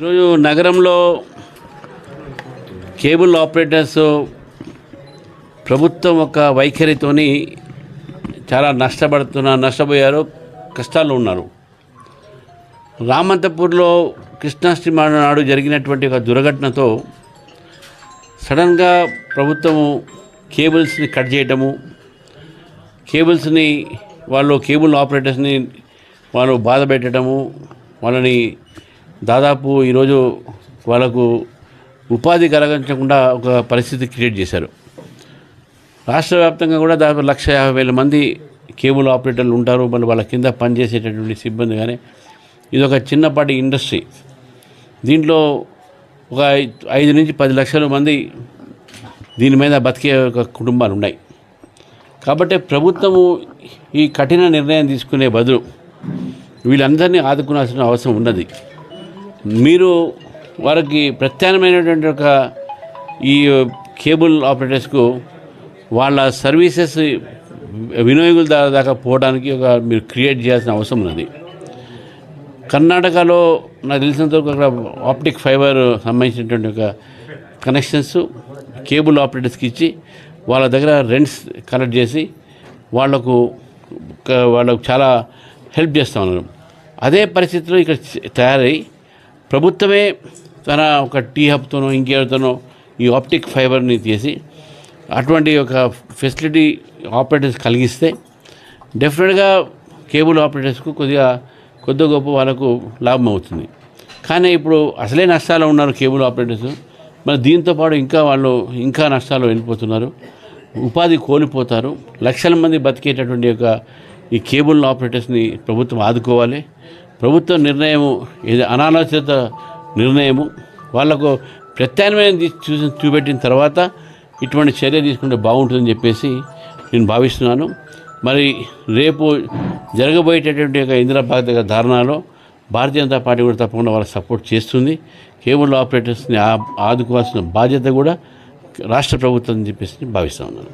ఈరోజు నగరంలో cable operators ప్రభుత్వం ఒక వైఖరితోని చాలా నష్టపడుతున్న నష్టపోయారు కష్టాల్లో ఉన్నారు. రామంతపూర్లో కృష్ణాష్టమి నాడు జరిగినటువంటి ఒక దుర్ఘటనతో సడన్గా ప్రభుత్వము కేబుల్స్ని కట్ చేయటము కేబుల్స్ని వాళ్ళు కేబుల్ ఆపరేటర్స్ని వాళ్ళు బాధ పెట్టడము వాళ్ళని దాదాపు ఈరోజు వాళ్ళకు ఉపాధి కలగించకుండా ఒక పరిస్థితి క్రియేట్ చేశారు. రాష్ట్ర వ్యాప్తంగా కూడా దాదాపు లక్ష యాభై వేల మంది కేబుల్ ఆపరేటర్లు ఉంటారు. మళ్ళీ వాళ్ళ కింద పనిచేసేటటువంటి సిబ్బంది కానీ ఇది ఒక చిన్నపాటి ఇండస్ట్రీ. దీంట్లో ఒక ఐదు నుంచి పది లక్షల మంది దీని మీద బతికే ఒక కుటుంబాలు ఉన్నాయి. కాబట్టి ప్రభుత్వము ఈ కఠిన నిర్ణయం తీసుకునే బదులు వీళ్ళందరినీ ఆదుకునాల్సిన అవసరం ఉన్నది. మీరు వారికి ప్రత్యామ్నాయమైనటువంటి ఒక ఈ కేబుల్ ఆపరేటర్స్కు వాళ్ళ సర్వీసెస్ వినియోగుల దాకా పోవడానికి ఒక మీరు క్రియేట్ చేయాల్సిన అవసరం ఉన్నది. కర్ణాటకలో నాకు తెలిసినంత వరకు అక్కడ ఆప్టిక్ ఫైబర్ సంబంధించినటువంటి ఒక కనెక్షన్స్ కేబుల్ ఆపరేటర్స్కి ఇచ్చి వాళ్ళ దగ్గర రెంట్స్ కలెక్ట్ చేసి వాళ్ళకు వాళ్ళకు చాలా హెల్ప్ చేస్తూ ఉన్నారు అదే పరిస్థితిలో ఇక్కడ తయారై ప్రభుత్వమే తన ఒక టీ హబ్తోనో ఇంకేతోనో ఈ ఆప్టిక్ ఫైబర్ని తీసి అటువంటి ఒక ఫెసిలిటీ ఆపరేటర్స్ కలిగిస్తే డెఫినెట్గా కేబుల్ ఆపరేటర్స్కు కొద్దిగా కొద్ది గొప్ప వాళ్ళకు లాభం అవుతుంది. కానీ ఇప్పుడు అసలే నష్టాలు ఉన్నారు కేబుల్ ఆపరేటర్స్. మరి దీంతో పాటు ఇంకా వాళ్ళు ఇంకా నష్టాలు వెళ్ళిపోతున్నారు. ఉపాధి కోల్పోతారు. లక్షల మంది బతికేటటువంటి యొక్క ఈ కేబుల్ ఆపరేటర్స్ని ప్రభుత్వం ఆదుకోవాలి. ప్రభుత్వ నిర్ణయము ఇది అనాలోచిత నిర్ణయము వాళ్ళకు ప్రత్యామ్నాయం చూసి చూపెట్టిన తర్వాత ఇటువంటి చర్య తీసుకుంటే బాగుంటుందని చెప్పేసి నేను భావిస్తున్నాను. మరి రేపు జరగబోయేటటువంటి యొక్క ఇందిరాబాద్ దగ్గర ధారణలో భారతీయ జనతా పార్టీ కూడా తప్పకుండా వాళ్ళకి సపోర్ట్ చేస్తుంది. కేబుల్ ఆపరేటర్స్ని ఆదుకోవాల్సిన బాధ్యత కూడా రాష్ట్ర ప్రభుత్వం అని చెప్పేసి భావిస్తా ఉన్నాను.